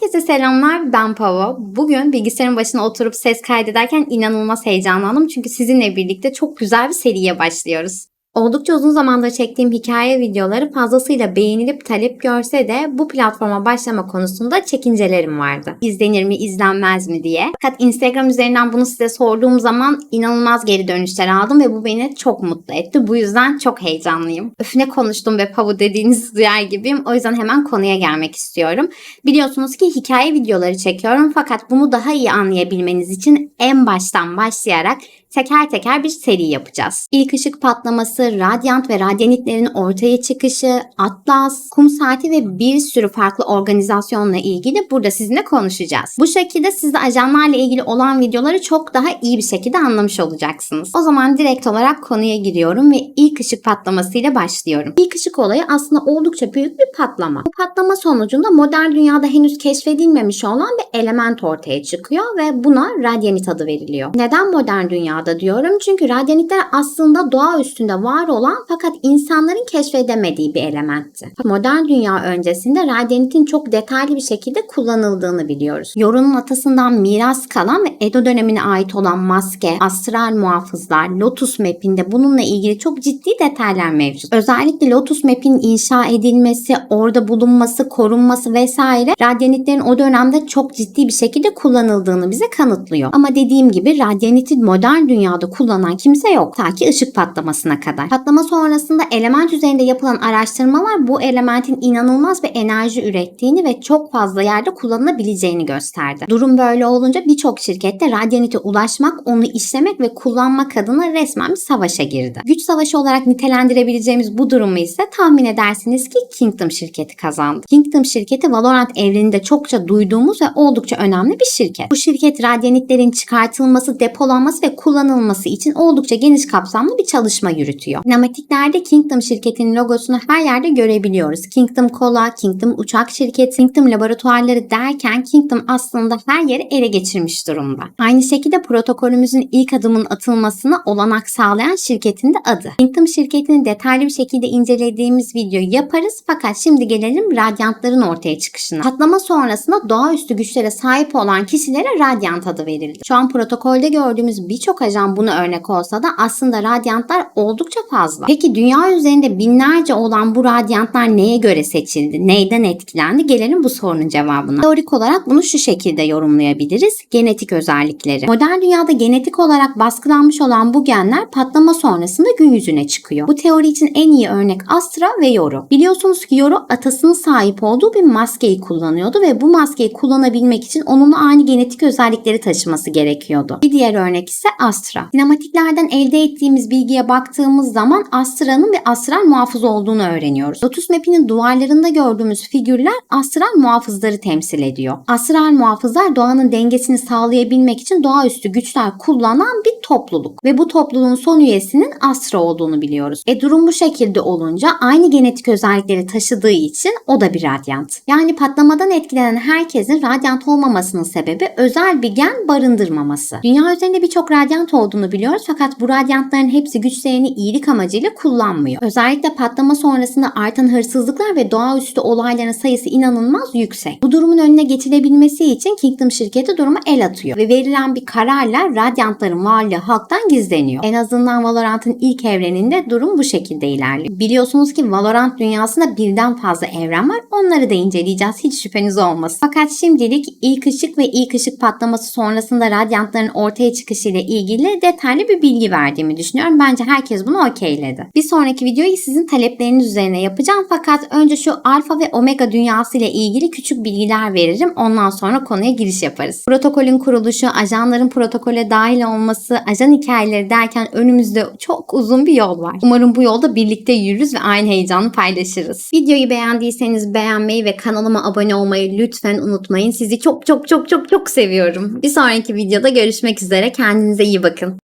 Herkese selamlar ben Pavo. Bugün bilgisayarın başına oturup ses kaydederken inanılmaz heyecanlandım. Çünkü sizinle birlikte çok güzel bir seriye başlıyoruz. Oldukça uzun zamandır çektiğim hikaye videoları fazlasıyla beğenilip talep görse de bu platforma başlama konusunda çekincelerim vardı. İzlenir mi izlenmez mi diye. Fakat Instagram üzerinden bunu size sorduğum zaman inanılmaz geri dönüşler aldım ve bu beni çok mutlu etti. Bu yüzden çok heyecanlıyım. Öf ne konuştum ve pavu dediğinizi duyar gibiyim. O yüzden hemen konuya gelmek istiyorum. Biliyorsunuz ki hikaye videoları çekiyorum fakat bunu daha iyi anlayabilmeniz için en baştan başlayarak teker teker bir seri yapacağız. İlk ışık patlaması, radyant ve radyanitlerin ortaya çıkışı, atlas, kum saati ve bir sürü farklı organizasyonla ilgili burada sizinle konuşacağız. Bu şekilde siz de ajanlarla ilgili olan videoları çok daha iyi bir şekilde anlamış olacaksınız. O zaman direkt olarak konuya giriyorum ve ilk ışık patlamasıyla başlıyorum. İlk ışık olayı aslında oldukça büyük bir patlama. Bu patlama sonucunda modern dünyada henüz keşfedilmemiş olan bir element ortaya çıkıyor ve buna radyanit adı veriliyor. Neden modern dünyada diyorum? Çünkü radyanitler aslında doğa üstünde var olan fakat insanların keşfedemediği bir elementti. Modern dünya öncesinde radyanitin çok detaylı bir şekilde kullanıldığını biliyoruz. Yorunun atasından miras kalan ve Edo dönemine ait olan maske, astral muhafızlar, Lotus Map'inde bununla ilgili çok ciddi detaylar mevcut. Özellikle Lotus Map'in inşa edilmesi, orada bulunması, korunması vesaire radyanitlerin o dönemde çok ciddi bir şekilde kullanıldığını bize kanıtlıyor. Ama dediğim gibi radyanitin modern dünyada kullanan kimse yok. Ta ki ışık patlamasına kadar. Patlama sonrasında element üzerinde yapılan araştırmalar bu elementin inanılmaz bir enerji ürettiğini ve çok fazla yerde kullanılabileceğini gösterdi. Durum böyle olunca birçok şirkette radyanite ulaşmak, onu işlemek ve kullanmak adına resmen bir savaşa girdi. Güç savaşı olarak nitelendirebileceğimiz bu durumu ise tahmin edersiniz ki Kingdom şirketi kazandı. Kingdom şirketi Valorant evreninde çokça duyduğumuz ve oldukça önemli bir şirket. Bu şirket radyanitlerin çıkartılması, depolanması ve kullanılması için oldukça geniş kapsamlı bir çalışma yürütüyor. Sinematiklerde Kingdom şirketinin logosunu her yerde görebiliyoruz. Kingdom Cola, Kingdom Uçak Şirketi, Kingdom Laboratuvarları derken Kingdom aslında her yeri ele geçirmiş durumda. Aynı şekilde protokolümüzün ilk adımın atılmasına olanak sağlayan şirketin de adı. Kingdom şirketini detaylı bir şekilde incelediğimiz videoyu yaparız fakat şimdi gelelim radyantların ortaya çıkışına. Patlama sonrasında doğaüstü güçlere sahip olan kişilere radyant adı verildi. Şu an protokolde gördüğümüz birçok ajan buna örnek olsa da aslında radyantlar oldukça fazla. Peki dünya üzerinde binlerce olan bu radyantlar neye göre seçildi? Neyden etkilendi? Gelelim bu sorunun cevabına. Teorik olarak bunu şu şekilde yorumlayabiliriz. Genetik özellikleri. Modern dünyada genetik olarak baskılanmış olan bu genler patlama sonrasında gün yüzüne çıkıyor. Bu teori için en iyi örnek Astra ve Yoru. Biliyorsunuz ki Yoru atasının sahip olduğu bir maskeyi kullanıyordu ve bu maskeyi kullanabilmek için onunla aynı genetik özellikleri taşıması gerekiyordu. Bir diğer örnek ise Astra. Sinematiklerden elde ettiğimiz bilgiye baktığımız zaman Astra'nın bir astral muhafız olduğunu öğreniyoruz. Lotus Map'inin duvarlarında gördüğümüz figürler astral muhafızları temsil ediyor. Astral muhafızlar doğanın dengesini sağlayabilmek için doğaüstü güçler kullanan bir topluluk ve bu topluluğun son üyesinin Astra olduğunu biliyoruz. E durum bu şekilde olunca aynı genetik özellikleri taşıdığı için o da bir radyant. Yani patlamadan etkilenen herkesin radyant olmamasının sebebi özel bir gen barındırmaması. Dünya üzerinde birçok radyant olduğunu biliyoruz fakat bu radyantların hepsi güçlerini iyilik amacıyla kullanmıyor. Özellikle patlama sonrasında artan hırsızlıklar ve doğaüstü olayların sayısı inanılmaz yüksek. Bu durumun önüne geçilebilmesi için Kingdom şirketi duruma el atıyor ve verilen bir kararla radyantların varlığı halktan gizleniyor. En azından Valorant'ın ilk evreninde durum bu şekilde ilerliyor. Biliyorsunuz ki Valorant dünyasında birden fazla evren var. Onları da inceleyeceğiz. Hiç şüpheniz olmasın. Fakat şimdilik ilk ışık ve ilk ışık patlaması sonrasında radyantların ortaya çıkışıyla ilgili detaylı bir bilgi verdiğimi düşünüyorum. Bence herkes bunu okeyledi. Bir sonraki videoyu sizin talepleriniz üzerine yapacağım. Fakat önce şu alfa ve omega dünyası ile ilgili küçük bilgiler veririm. Ondan sonra konuya giriş yaparız. Protokolün kuruluşu, ajanların protokole dahil olması, ajan hikayeleri derken önümüzde çok uzun bir yol var. Umarım bu yolda birlikte yürürüz ve aynı heyecanı paylaşırız. Videoyu beğendiyseniz beğenmeyi ve kanalıma abone olmayı lütfen unutmayın. Sizi çok çok çok çok çok seviyorum. Bir sonraki videoda görüşmek üzere. Kendinize iyi bakın.